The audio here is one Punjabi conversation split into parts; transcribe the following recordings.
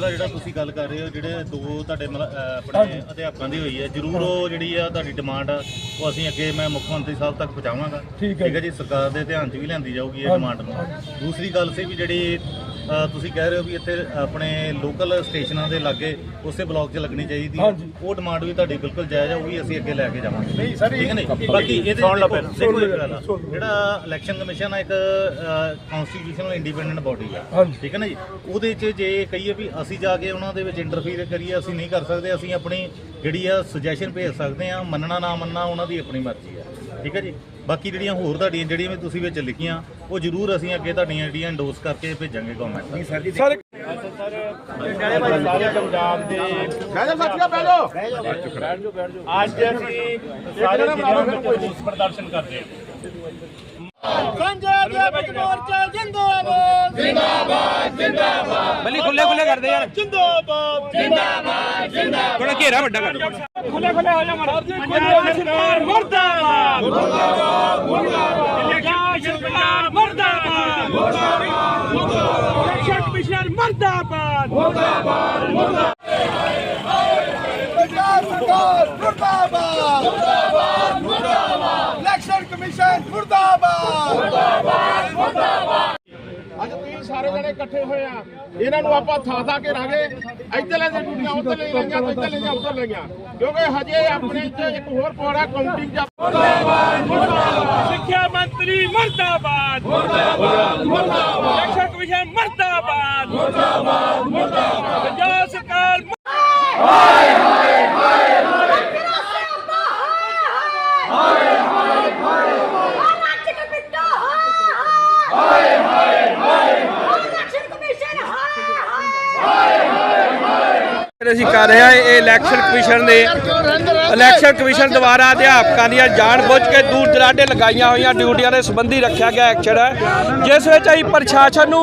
ਦੂਸਰਾ ਜਿਹੜਾ ਤੁਸੀਂ ਗੱਲ ਕਰ ਰਹੇ ਹੋ ਜਿਹੜੇ ਦੋ ਤੁਹਾਡੇ ਮਤਲਬ, ਅਹ, ਆਪਣੇ ਅਧਿਆਪਕਾਂ ਦੀ ਹੋਈ ਹੈ ਜ਼ਰੂਰ ਉਹ ਜਿਹੜੀ ਆ ਤੁਹਾਡੀ ਡਿਮਾਂਡ ਆ ਉਹ ਅਸੀਂ ਅੱਗੇ ਮੈਂ ਮੁੱਖ ਮੰਤਰੀ ਸਾਹਿਬ ਤੱਕ ਪਹੁੰਚਾਵਾਂਗਾ। ਠੀਕ ਹੈ। ਜੀ ਸਰਕਾਰ ਦੇ ਧਿਆਨ 'ਚ ਵੀ ਲਿਆਂਦੀ ਜਾਊਗੀ ਇਹ ਡਿਮਾਂਡ ਨੂੰ। ਦੂਸਰੀ ਗੱਲ ਸੀ ਵੀ ਜਿਹੜੀ ਤੁਸੀਂ ਕਹਿ ਰਹੇ ਹੋ ਵੀ ਇੱਥੇ ਆਪਣੇ ਲੋਕਲ ਸਟੇਸ਼ਨਾਂ ਦੇ ਲਾਗੇ ਉਸੇ ਬਲਾਕ 'ਚ ਲੱਗਣੀ ਚਾਹੀਦੀ ਹੈ। ਉਹ ਡਿਮਾਂਡ ਵੀ ਤੁਹਾਡੀ ਬਿਲਕੁਲ ਜਾਇਜ਼ ਹੈ ਉਹ ਵੀ ਅਸੀਂ ਅੱਗੇ ਲੈ ਕੇ ਜਾਵਾਂਗੇ। ਨਹੀਂ ਸਰ ਠੀਕ ਨਹੀਂ? ਬਾਕੀ ਇਹਦੇ ਦੇਖੋ ਆ, ਜਿਹੜਾ ਇਲੈਕਸ਼ਨ ਕਮਿਸ਼ਨ ਆ ਇੱਕ ਕਨਸਟੀਟਿਊਸ਼ਨਲ ਇੰਡੀਪੈਂਡੈਂਟ ਬਾਡੀ ਆ। ਠੀਕ ਹੈ ਨਾ ਜੀ? ਉਹਦੇ 'ਚ ਜੇ ਕਹੀਏ ਵੀ ਅਸੀਂ ਜਾ ਕੇ ਉਹਨਾਂ ਦੇ ਵਿੱਚ ਇੰਟਰਫੀਅਰ ਕਰੀਏ ਅਸੀਂ ਨਹੀਂ ਕਰ ਸਕਦੇ ਅਸੀਂ ਆਪਣੀ ਜਿਹੜੀ ਆ ਸੁਜੈਸ਼ਨ ਭੇਜ ਸਕਦੇ ਆ ਮੰਨਣਾ ਨਾ ਮੰਨਣਾ ਉਹਨਾਂ ਦੀ ਆਪਣੀ ਮਰਜ਼ੀ ਆ। ਠੀਕ ਹੈ ਜੀ? ਬਾਕੀ ਜਿਹੜੀਆਂ ਹੋਰ ਤੁਹਾਡੀਆਂ ਜਿਹੜੀਆਂ ਵੀ ਤੁਸੀਂ ਵਿੱਚ ਲਿਖੀਆਂ ਉਹ ਜ਼ਰੂਰ ਅਸੀਂ ਅੱਗੇ ਤੁਹਾਡੀਆਂ ਜਿਹੜੀਆਂ ਇੰਡੋਸ ਕਰਕੇ ਭੇਜਾਂਗੇ ਗਵਰਨਮੈਂਟ ਨੂੰ ਸਰ ਸਾਰੇ ਪੰਜਾਬ ਦੇ ਬੈਜੋ ਸਾਥੀਓ ਬੈਜੋ ਅੱਜ ਅਸੀਂ ਸਾਰੇ ਜ਼ਿਲ੍ਹਿਆਂ ਵਿੱਚ ਰੋਸ ਪ੍ਰਦਰਸ਼ਨ ਕਰਦੇ ਹਾਂ ਸੰਜੇ ਦੇ ਮੋਰਚਾ ਜਿੰਦਾਬਾਦ। ਬੱਲੀ ਖੁੱਲੇ ਖੁੱਲੇ ਕਰਦੇ ਯਾਰ। ਜਿੰਦਾਬਾਦ। ਥੋੜਾ ਘੇਰਾ ਵੱਡਾ ਕਰ। ਖੁੱਲੇ ਖੁੱਲੇ ਹੋ ਜਾ ਮਾਰ ਪੰਜਾਬ ਸਰਕਾਰ ਮਰਦਾਬਾਦ। ਮੁਰਦਾਬਾਦ ਮੁਰਦਾਬਾਦ। ਸਰਕਾਰ ਮਰਦਾਬਾਦ। ਮੁਰਦਾਬਾਦ। ਮੁਰਦਾਬਾਦ ਇਲੈਕਸ਼ਨ ਕਮਿਸ਼ਨ ਮਰਦਾਬਾਦ ਪੰਜਾਬ ਸਰਕਾਰ ਮੁਰਦਾਬਾਦ। ਮੁਰਦਾਬਾਦ ਮੁਰਦਾਬਾਦ। ਇਲੈਕਸ਼ਨ ਕਮਿਸ਼ਨ ਮੁਰਦਾਬਾਦ। ਅੱਜ ਤੁਸੀਂ ਸਾਰੇ ਜਣੇ ਇਕੱਠੇ ਹੋਏ ਆ। ਇਹਨਾਂ ਨੂੰ ਆਪਾਂ ਥਾਂ ਥਾਂ ਕੇ ਰਾਂਗੇ। ਇੱਧਰ ਲੈ ਜੇ ਡਿਊਟੀਆਂ ਉੱਧਰ ਲੈ ਲਈਆਂ ਤੇ ਇੱਧਰ ਲੈ ਜਾ ਉੱਧਰ ਲਈਆਂ। ਕਿਉਂਕਿ ਹਜੇ ਆਪਣੇ ਇੱਥੇ ਇੱਕ ਹੋਰ ਪੌੜਾ ਕਾਊਂਟਿੰਗ ਦਾ ਸਿੱਖਿਆ ਮੰਤਰੀ ਮਰਦਾਬਾਦ। ਮੁਰਦਾਬਾਦ ਮੁਰਦਾਬਾਦ। ਇਲੈਕਸ਼ਨ ਕਮਿਸ਼ਨ ਮਰਦਾਬਾਦ। ਮੁਰਦਾਬਾਦ ਮੁਰਦਾਬਾਦ। ਪੰਜਾਬ ਸਰਕਾਰ ਹਾਏ ਹਾਏ ਹਾਏ ਹਾਏ ਇਲੈਕਸ਼ਨ ਕਮਿਸ਼ਨ ਹਾਏ ਹਾਏ ਅਸੀਂ ਕਰ ਰਹੇ ਹਾਂ ਇਹ ਇਲੈਕਸ਼ਨ ਕਮਿਸ਼ਨ ਨੇ ਇਲੈਕਸ਼ਨ ਕਮਿਸ਼ਨ ਦੁਆਰਾ ਅਧਿਆਪਕਾਂ ਦੀਆਂ ਜਾਣ ਬੁੱਝ ਕੇ ਦੂਰ ਦਰਾਡੇ ਲਗਾਈਆਂ ਹੋਈਆਂ ਡਿਊਟੀਆਂ ਦੇ ਸੰਬੰਧੀ ਰੱਖਿਆ ਗਿਆ ਐਕਸ਼ਨ ਹੈ। ਜਿਸ ਵਿੱਚ ਅਸੀਂ ਪ੍ਰਸ਼ਾਸਨ ਨੂੰ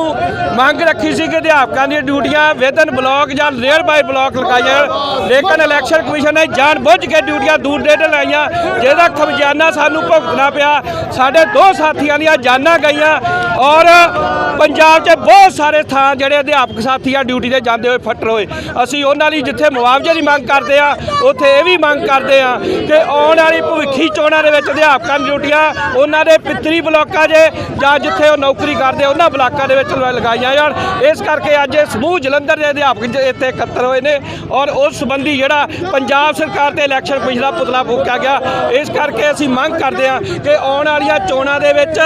ਮੰਗ ਰੱਖੀ ਸੀ ਕਿ ਅਧਿਆਪਕਾਂ ਦੀਆਂ ਡਿਊਟੀਆਂ ਵਿਦਨ ਬਲਾਕ ਜਾਂ ਨੀਅਰ ਬਾਈ ਬਲਾਕ ਲਗਾਈਆਂ ਲੇਕਿਨ ਇਲੈਕਸ਼ਨ ਕਮਿਸ਼ਨ ਨੇ ਜਾਣ ਬੁੱਝ ਕੇ ਡਿਊਟੀਆਂ ਦੂਰ ਦਰਾਡੇ ਲਗਾਈਆਂ, ਜਿਹਦਾ ਖਮਿਆਨਾ ਸਾਨੂੰ ਭੁਗਤਣਾ ਪਿਆ। ਸਾਡੇ ਦੋ ਸਾਥੀਆਂ ਦੀਆਂ ਜਾਨਾਂ ਗਈਆਂ ਔਰ ਪੰਜਾਬ 'ਚ ਬਹੁਤ ਸਾਰੇ ਥਾਂ ਜਿਹੜੇ ਅਧਿਆਪਕ ਸਾਥੀ ਆ ਡਿਊਟੀ ਤੇ ਜਾਂਦੇ ਹੋਏ ਫੱਟਰ ਹੋਏ। ਅਸੀਂ ਉਹਨਾਂ ਲਈ ਜਿੱਥੇ ਮੁਆਵਜ਼ੇ ਦੀ ਮੰਗ ਕਰਦੇ ਆ, ਉੱਥੇ ਇਹ ਵੀ ਮੰਗ ਕਰਦੇ ਆ ਕਿ ਆਉਣ ਵਾਲੀ ਭਵਿੱਖੀ ਚੋਣਾਂ ਦੇ ਵਿੱਚ ਅਧਿਆਪਕਾਂ ਦੀਆਂ ਡਿਊਟੀਆਂ ਉਹਨਾਂ ਦੇ ਪਿੱਤਰੀ ਬਲਾਕਾਂ 'ਚ ਜਾਂ ਜਿੱਥੇ ਉਹ ਨੌਕਰੀ ਕਰਦੇ, ਉਹਨਾਂ ਬਲਾਕਾਂ ਦੇ ਵਿੱਚ ਲ- ਲਗਾਈਆਂ ਜਾਣ। ਇਸ ਕਰਕੇ ਅੱਜ ਇਹ ਸਮੂਹ ਜਲੰਧਰ ਦੇ ਅਧਿਆਪਕ ਜ- ਇੱਥੇ ਇਕੱਤਰ ਹੋਏ ਨੇ ਔਰ ਉਸ ਸੰਬੰਧੀ ਜਿਹੜਾ ਪੰਜਾਬ ਸਰਕਾਰ ਤੇ ਇਲੈਕਸ਼ਨ ਕਮਿਸ਼ਨ ਦਾ ਪੁਤਲਾ ਫੂਕਿਆ ਗਿਆ। ਇਸ ਕਰਕੇ ਅਸੀਂ ਮੰਗ ਕਰਦੇ ਆ ਕਿ ਆਉਣ ਵਾਲੀ ਵਾਲੀਆਂ ਚੋਣਾਂ ਦੇ ਵਿੱਚ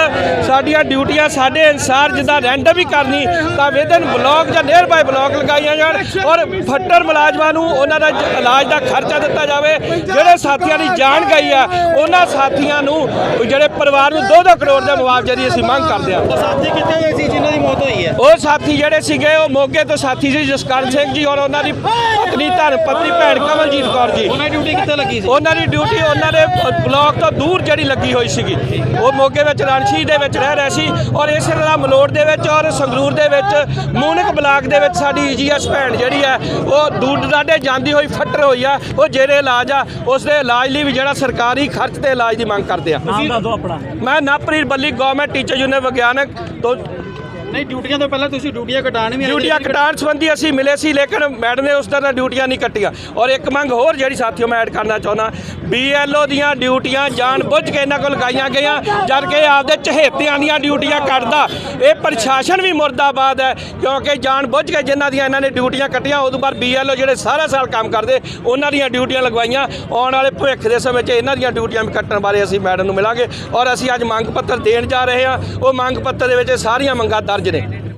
ਸਾਡੀਆਂ ਡਿਊਟੀਆਂ ਸਾਡੇ ਅਨਸਾਰ ਜਿੱਦਾਂ ਰੈਂਡਮ ਹੀ ਕਰਨੀ ਤਾਂ ਵਿਦਨ ਬਲਾਕ ਜਾਂ ਨੀਅਰ ਬਾਈ ਬਲਾਕ ਲਗਾਈਆਂ ਜਾਣ ਔਰ ਫੱਟਰ ਮੁਲਾਜ਼ਮਾਂ ਨੂੰ ਉਹਨਾਂ ਦਾ ਇਲਾਜ ਦਾ ਖਰਚਾ ਦਿੱਤਾ ਜਾਵੇ। ਜਿਹੜੇ ਸਾਥੀਆਂ ਦੀ ਜਾਨ ਗਈ ਆ ਉਹਨਾਂ ਸਾਥੀਆਂ ਨੂੰ ਜਿਹੜੇ ਪਰਿਵਾਰ ਨੂੰ 2-2 ਕਰੋੜ ਦਾ ਮੁਆਵਜ਼ੇ ਦੀ ਅਸੀਂ ਮੰਗ ਕਰਦੇ ਆ ਸਾਥੀ ਕਿੱਥੇ ਹੋਏ ਸੀ ਜਿਨ੍ਹਾਂ ਦੀ ਮੌਤ ਹੋਈ ਹੈ? ਉਹ ਸਾਥੀ ਜਿਹੜੇ ਸੀਗੇ ਉਹ ਮੋਗੇ ਤੋਂ ਸਾਥੀ ਸੀ ਜਸਕਰਨ ਸਿੰਘ ਜੀ ਔਰ ਉਹਨਾਂ ਦੀ ਪਤਨੀ ਧਰਮ ਪਤਨੀ ਭੈਣ ਕਮਲਜੀਤ ਕੌਰ ਜੀ। ਉਹਨਾਂ ਦੀ ਡਿਊਟੀ ਕਿੱਥੇ ਲੱਗੀ ਸੀ? ਉਹਨਾਂ ਦੀ ਡਿਊਟੀ ਉਹਨਾਂ ਦੇ ਬਲਾਕ ਤੋਂ ਦੂਰ ਜਿਹੜੀ ਲੱਗੀ ਹੋਈ ਸੀਗੀ। ਉਹ ਮੋਗੇ ਵਿੱਚ ਰਣਸ਼ੀ ਦੇ ਵਿੱਚ ਰਹਿ ਰਹੇ ਸੀ ਔਰ ਇਸੇ ਤਰ੍ਹਾਂ ਮਲੋੜ ਦੇ ਵਿੱਚ ਔਰ ਸੰਗਰੂਰ ਦੇ ਵਿੱਚ ਮੂਨਕ ਬਲਾਕ ਦੇ ਵਿੱਚ ਸਾਡੀ ਈਜੀਐਸ ਭੈਣ ਜਿਹੜੀ ਹੈ ਉਹ ਦੂਰ ਦਰਾਡੇ ਜਾਂਦੀ ਹੋਈ ਫੱਟਰ ਹੋਈ ਆ ਉਹ ਜਿਹੜੇ ਇਲਾਜ ਆ ਉਸ ਦੇ ਇਲਾਜ ਲਈ ਵੀ ਜਿਹੜਾ ਸਰਕਾਰੀ ਖਰਚ ਤੇ ਇਲਾਜ ਦੀ ਮੰਗ ਕਰਦੇ ਆ। ਨਾਮ ਦੱਸ ਦਿਓ ਆਪਣਾ। ਮੈਂ Navpreet Balli government teacher union ਵਿਗਿਆਨਕ ਤੋਂ ਨਹੀਂ, ਡਿਊਟੀਆਂ ਤੋਂ ਪਹਿਲਾਂ ਤੁਸੀਂ ਡਿਊਟੀਆਂ ਕਟਾਣ ਵੀ ਡਿਊਟੀਆਂ ਕਟਾਉਣ ਸੰਬੰਧੀ ਅਸੀਂ ਮਿਲੇ ਸੀ, ਲੇਕਿਨ ਮੈਡਮ ਨੇ ਉਸ ਤਰ੍ਹਾਂ ਡਿਊਟੀਆਂ ਨਹੀਂ ਕੱਟੀਆਂ। ਔਰ ਇੱਕ ਮੰਗ ਹੋਰ ਜਿਹੜੀ ਸਾਥੀਓ ਮੈਂ ਐਡ ਕਰਨਾ ਚਾਹੁੰਦਾ ਬੀਐਲਓ ਦੀਆਂ ਡਿਊਟੀਆਂ ਜਾਣ ਬੁੱਝ ਕੇ ਇਹਨਾਂ ਕੋਲ ਲਗਾਈਆਂ ਗਈਆਂ, ਜਦ ਕਿ ਆਪਦੇ ਚਹੇਤਿਆਂ ਦੀਆਂ ਡਿਊਟੀਆਂ ਕੱਟਦਾ। ਇਹ ਪ੍ਰਸ਼ਾਸਨ ਵੀ ਮੁਰਦਾਬਾਦ ਹੈ, ਕਿਉਂਕਿ ਜਾਣ ਬੁੱਝ ਕੇ ਜਿਨ੍ਹਾਂ ਦੀਆਂ ਇਹਨਾਂ ਨੇ ਡਿਊਟੀਆਂ ਕੱਟੀਆਂ ਉਦੋਂ ਬਾਅਦ ਬੀਐਲਓ ਜਿਹੜੇ ਸਾਰਾ ਸਾਲ ਕੰਮ ਕਰਦੇ, ਉਹਨਾਂ ਦੀਆਂ ਡਿਊਟੀਆਂ ਲਗਵਾਈਆਂ। ਆਉਣ ਵਾਲੇ ਭਵਿੱਖ ਦੇ ਸਮੇਂ 'ਚ ਇਹਨਾਂ ਦੀਆਂ ਡਿਊਟੀਆਂ ਵੀ ਕੱਟਣ ਬਾਰੇ ਅਸੀਂ ਮੈਡਮ ਨੂੰ ਮਿਲਾਂਗੇ। ਔਰ ਅਸੀਂ ਅੱਜ ਮੰਗ ਪੱਤਰ ਦੇਣ ਜਾ ਰਹੇ ਹਾਂ। ਉਹ ਮੰਗ ਪੱਤਰ ਦੇ ਵਿੱਚ ਇਹ ਸਾਰੀਆਂ ਮੰਗਾਂ ਦਰਜ ਨੇ